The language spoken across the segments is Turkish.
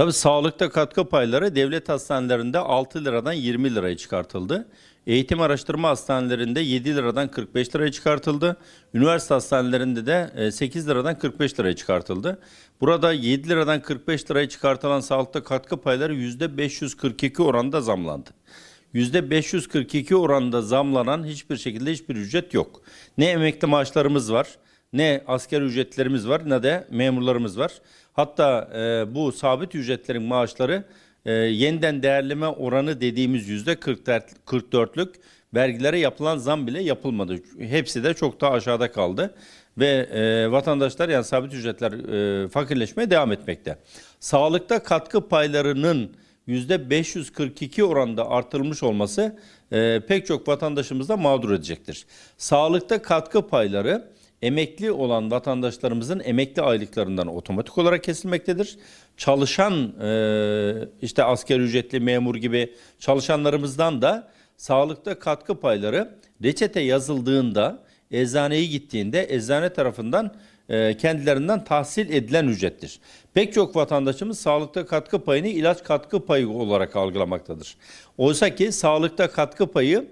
Tabii sağlıkta katkı payları devlet hastanelerinde 6 liradan 20 liraya çıkartıldı. Eğitim araştırma hastanelerinde 7 liradan 45 liraya çıkartıldı. Üniversite hastanelerinde de e, 8 liradan 45 liraya çıkartıldı. Burada 7 liradan 45 liraya çıkartılan sağlıkta katkı payları %542 oranında zamlandı. %542 oranında zamlanan hiçbir şekilde hiçbir ücret yok. Ne emekli maaşlarımız var, ne asker ücretlerimiz var, ne de memurlarımız var. Hatta e, bu sabit ücretlerin maaşları e, yeniden değerleme oranı dediğimiz yüzde 44'lük vergilere yapılan zam bile yapılmadı. Hepsi de çok daha aşağıda kaldı ve e, vatandaşlar yani sabit ücretler e, fakirleşmeye devam etmekte. Sağlıkta katkı paylarının %542 oranında artırılmış olması e, pek çok vatandaşımız da mağdur edecektir. Sağlıkta katkı payları emekli olan vatandaşlarımızın emekli aylıklarından otomatik olarak kesilmektedir. Çalışan e, işte asker ücretli memur gibi çalışanlarımızdan da sağlıkta katkı payları reçete yazıldığında eczaneye gittiğinde eczane tarafından e, kendilerinden tahsil edilen ücrettir. Pek çok vatandaşımız sağlıkta katkı payını ilaç katkı payı olarak algılamaktadır. Oysa ki sağlıkta katkı payı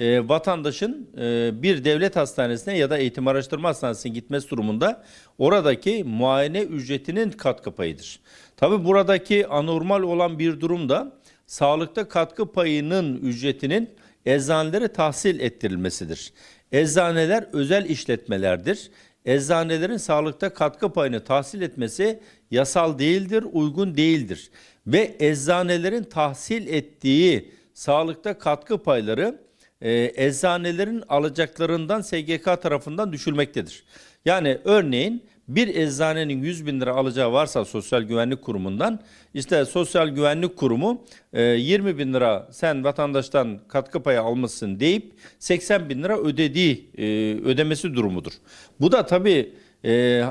e, vatandaşın e, bir devlet hastanesine ya da eğitim araştırma hastanesine gitmesi durumunda oradaki muayene ücretinin katkı payıdır. Tabi buradaki anormal olan bir durum da sağlıkta katkı payının ücretinin eczanelere tahsil ettirilmesidir. Eczaneler özel işletmelerdir. Eczanelerin sağlıkta katkı payını tahsil etmesi yasal değildir, uygun değildir. Ve eczanelerin tahsil ettiği sağlıkta katkı payları e, eczanelerin alacaklarından SGK tarafından düşülmektedir. Yani örneğin bir eczanenin 100 bin lira alacağı varsa Sosyal Güvenlik Kurumu'ndan işte Sosyal Güvenlik Kurumu e, 20 bin lira sen vatandaştan katkı payı almışsın deyip 80 bin lira ödediği e, ödemesi durumudur. Bu da tabii e,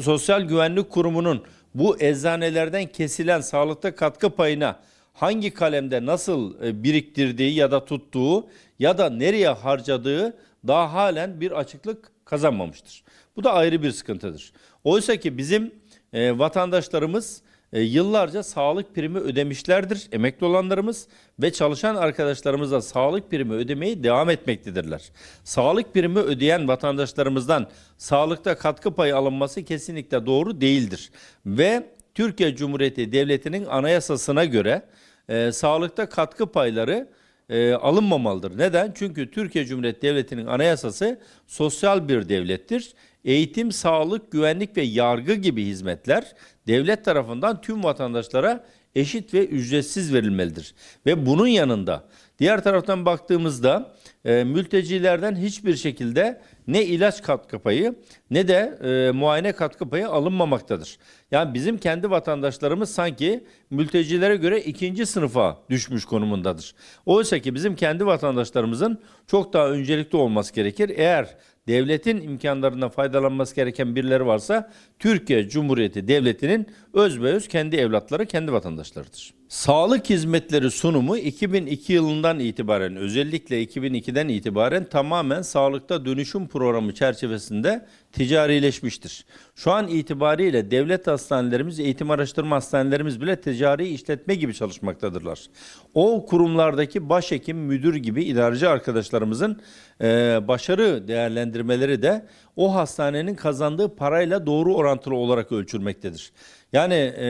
Sosyal Güvenlik Kurumu'nun bu eczanelerden kesilen sağlıkta katkı payına hangi kalemde nasıl e, biriktirdiği ya da tuttuğu ya da nereye harcadığı daha halen bir açıklık kazanmamıştır. Bu da ayrı bir sıkıntıdır. Oysa ki bizim e, vatandaşlarımız e, yıllarca sağlık primi ödemişlerdir emekli olanlarımız ve çalışan arkadaşlarımız da sağlık primi ödemeyi devam etmektedirler. Sağlık primi ödeyen vatandaşlarımızdan sağlıkta katkı payı alınması kesinlikle doğru değildir. Ve Türkiye Cumhuriyeti Devleti'nin anayasasına göre e, sağlıkta katkı payları e, alınmamalıdır. Neden? Çünkü Türkiye Cumhuriyeti Devleti'nin anayasası sosyal bir devlettir. Eğitim, sağlık, güvenlik ve yargı gibi hizmetler devlet tarafından tüm vatandaşlara eşit ve ücretsiz verilmelidir. Ve bunun yanında diğer taraftan baktığımızda e, mültecilerden hiçbir şekilde ne ilaç katkı payı ne de e, muayene katkı payı alınmamaktadır. Yani bizim kendi vatandaşlarımız sanki mültecilere göre ikinci sınıfa düşmüş konumundadır. Oysa ki bizim kendi vatandaşlarımızın çok daha öncelikli olması gerekir. Eğer devletin imkanlarından faydalanması gereken birileri varsa Türkiye Cumhuriyeti Devleti'nin özbeöz kendi evlatları, kendi vatandaşlarıdır. Sağlık hizmetleri sunumu 2002 yılından itibaren özellikle 2002'den itibaren tamamen sağlıkta dönüşüm programı çerçevesinde ticarileşmiştir. Şu an itibariyle devlet hastanelerimiz, eğitim araştırma hastanelerimiz bile ticari işletme gibi çalışmaktadırlar. O kurumlardaki başhekim, müdür gibi idareci arkadaşlarımızın e, başarı değerlendirmeleri de o hastanenin kazandığı parayla doğru orantılı olarak ölçülmektedir. Yani e,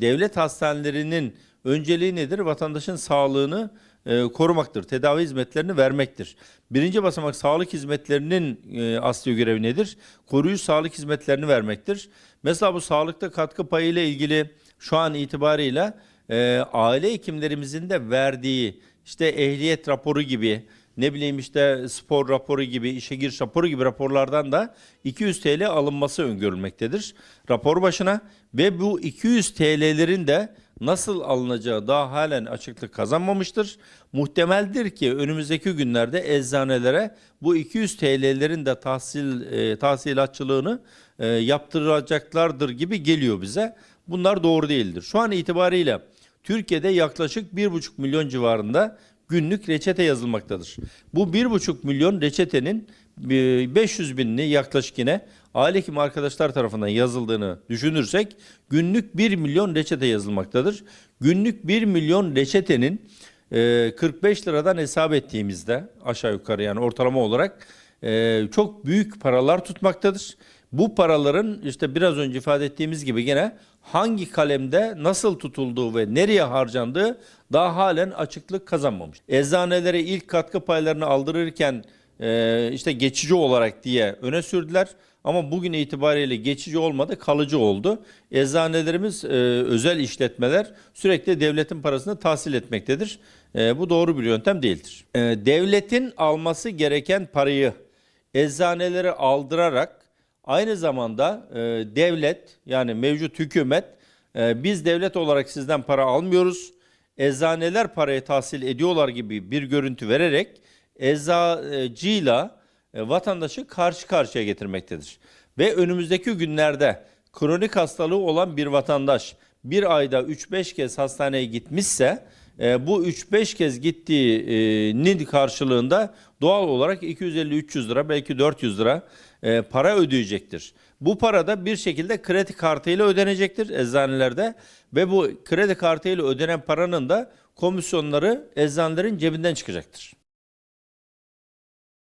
devlet hastanelerinin önceliği nedir? Vatandaşın sağlığını e, korumaktır. Tedavi hizmetlerini vermektir. Birinci basamak sağlık hizmetlerinin e, asli görevi nedir? Koruyucu sağlık hizmetlerini vermektir. Mesela bu sağlıkta katkı payı ile ilgili şu an itibarıyla e, aile hekimlerimizin de verdiği işte ehliyet raporu gibi ne bileyim işte spor raporu gibi, işe giriş raporu gibi raporlardan da 200 TL alınması öngörülmektedir rapor başına ve bu 200 TL'lerin de nasıl alınacağı daha halen açıklık kazanmamıştır. Muhtemeldir ki önümüzdeki günlerde eczanelere bu 200 TL'lerin de tahsil e, tahsilatçılığını e, yaptıracaklardır gibi geliyor bize. Bunlar doğru değildir. Şu an itibariyle Türkiye'de yaklaşık 1,5 milyon civarında günlük reçete yazılmaktadır. Bu 1,5 milyon reçetenin e, 500 binini yaklaşık yine aile hekimi arkadaşlar tarafından yazıldığını düşünürsek günlük 1 milyon reçete yazılmaktadır. Günlük 1 milyon reçetenin e, 45 liradan hesap ettiğimizde aşağı yukarı yani ortalama olarak e, çok büyük paralar tutmaktadır. Bu paraların işte biraz önce ifade ettiğimiz gibi gene hangi kalemde nasıl tutulduğu ve nereye harcandığı daha halen açıklık kazanmamış. Eczanelere ilk katkı paylarını aldırırken e, işte geçici olarak diye öne sürdüler. Ama bugün itibariyle geçici olmadı, kalıcı oldu. Eczanelerimiz, e, özel işletmeler sürekli devletin parasını tahsil etmektedir. E, bu doğru bir yöntem değildir. E, devletin alması gereken parayı eczanelere aldırarak aynı zamanda devlet yani mevcut hükümet biz devlet olarak sizden para almıyoruz. Eczaneler parayı tahsil ediyorlar gibi bir görüntü vererek eczacıyla e, vatandaşı karşı karşıya getirmektedir. Ve önümüzdeki günlerde kronik hastalığı olan bir vatandaş bir ayda 3-5 kez hastaneye gitmişse e, bu 3-5 kez gittiğinin karşılığında doğal olarak 250-300 lira belki 400 lira e, para ödeyecektir. Bu para da bir şekilde kredi kartıyla ödenecektir eczanelerde ve bu kredi kartıyla ödenen paranın da komisyonları eczanelerin cebinden çıkacaktır.